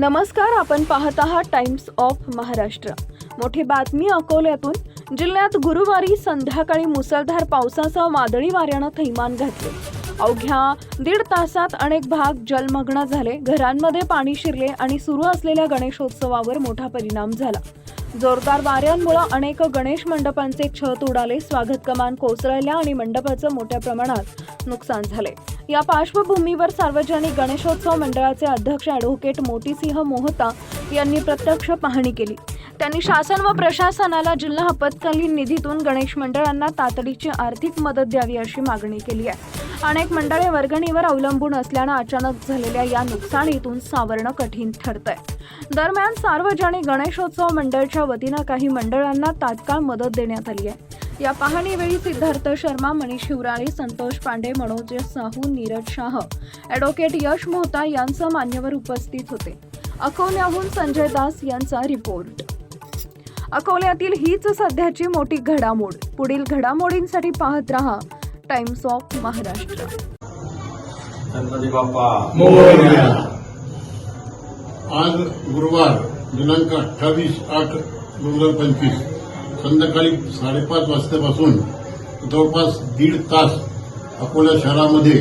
नमस्कार आपण पाहत आहात टाइम्स ऑफ महाराष्ट्र. मोठी बातमी अकोल्यातून. जिल्ह्यात गुरुवारी संध्याकाळी मुसळधार पावसासह वादळी वाऱ्यानं थैमान घातले. अवघ्या दीड तासात अनेक भाग जलमग्न झाले. घरांमध्ये पाणी शिरले आणि सुरू असलेल्या गणेशोत्सवावर मोठा परिणाम झाला. जोरदार वाऱ्यांमुळे अनेक गणेश मंडपांचे छत उडाले स्वागत कमान कोसळल्या आणि मंडपाचं मोठ्या प्रमाणात नुकसान झाले. या पार्श्वभूमीवर सार्वजनिक गणेशोत्सव मंडळाचे अध्यक्ष अॅडव्होकेट मोतीसिंह मोहता यांनी प्रत्यक्ष पाहणी केली. त्यांनी शासन व प्रशासनाला जिल्हा आपत्कालीन निधीतून गणेश मंडळांना तातडीची आर्थिक मदत द्यावी अशी मागणी केली आहे. अनेक मंडळे वर्गणीवर अवलंबून असल्यानं अचानक झालेल्या या नुकसानीतून सावरणं कठीण ठरतंय. दरम्यान सार्वजनिक गणेशोत्सव मंडळच्या वतीनं काही मंडळांना तात्काळ मदत देण्यात आली आहे. या पाहणीवेळी सिद्धार्थ शर्मा मनीष शिवराळे संतोष पांडे मनोज साहू नीरज शाह ॲडव्होकेट यश मोहता यांचं मान्यवर उपस्थित होते. अकोल्याहून संजय दास यांचा रिपोर्ट. अकोल्यातील हीच सध्याची मोठी घडामोड. पुढील घडामोडींसाठी पाहत रहा टाइम्स ऑफ महाराष्ट्र गणपती बाप्पा. मोरया. आज गुरुवार दिनांक अठ्ठावीस आठ दोन हजार पंचवीस. संध्याकाळी साडेपाच वाजल्यापासून जवळपास दीड तास अकोला शहरामध्ये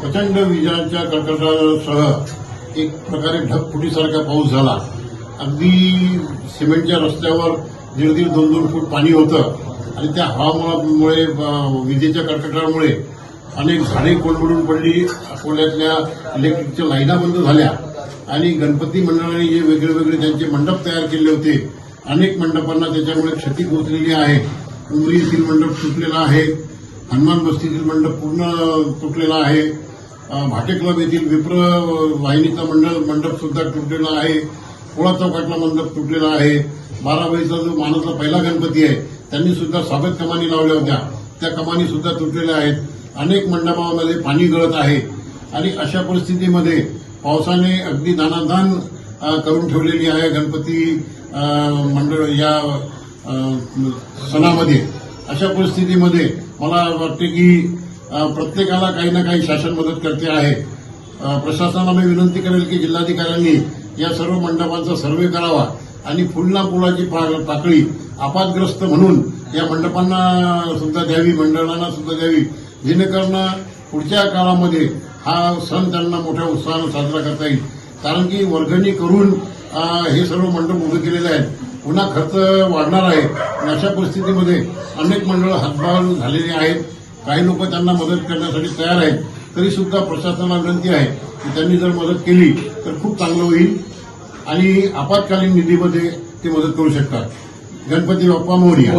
प्रचंड विजांच्या कडकडासह एक प्रकारे ढगफुटीसारखा पाऊस झाला. अगदी सिमेंटच्या रस्त्यावर दीड दीड दोन दोन फूट पाणी होतं. आणि त्या हवामानामुळे विजेच्या कडकडामुळे अनेक झाडे कोलबडून पडली. अकोल्यातल्या इलेक्ट्रिकच्या लाईना बंद झाल्या. आणि गणपती मंडळाने जे वेगळे वेगळे त्यांचे मंडप तयार केले होते अनेक मंडपांना त्याच्यामुळे क्षती पोहोचलेली आहे. उमरी येथील मंडप तुटलेला आहे. हनुमान बस्तीतील मंडप पूर्ण तुटलेला आहे. भाटे क्लब येथील विप्र वाहिनीचा मंडळ मंडप सुद्धा तुटलेला आहे. पोळा चौकातला मंडप तुटलेला आहे. बाराबाईचा जो मानाचा पहिला गणपती आहे त्यांनी सुद्धा स्वागत कमानी लावल्या होत्या. त्या कमानी सुद्धा तुटलेल्या आहेत. अनेक मंडपामध्ये पाणी गळत आहे. आणि अशा परिस्थितीमध्ये पावसाने अगदी दानादान करून ठेवलेली आहे गणपती मंडळ या सणामध्ये. अशा परिस्थितीमध्ये मला वाटते की प्रत्येकाला काही ना काही शासन मदत करते आहे. प्रशासनाला मी विनंती करेल की जिल्हाधिकाऱ्यांनी या सर्व मंडपांचा सर्वे करावा आणि फुलना पुलाची पा- पाकळी आपातग्रस्त म्हणून या मंडपांना सुद्धा द्यावी मंडळांना सुद्धा द्यावी. जेणेकरून पुढच्या काळामध्ये हा सण त्यांना मोठ्या उत्साहानं साजरा करता येईल. कारण की वर्गणी करून हे सर्व मंडप उभे केलेले आहेत. पुन्हा खर्च वाढणार आहे. अशा परिस्थितीमध्ये अनेक मंडळ हातभार झालेली आहेत. काही लोक त्यांना मदत करण्यासाठी तयार आहेत तरी सुद्धा प्रशासनाला विनंती आहे की त्यांनी जर मदत केली तर खूप चांगलं होईल आणि आपत्कालीन निधीमध्ये ते मदत करू शकतात. गणपती बाप्पा मोर्या.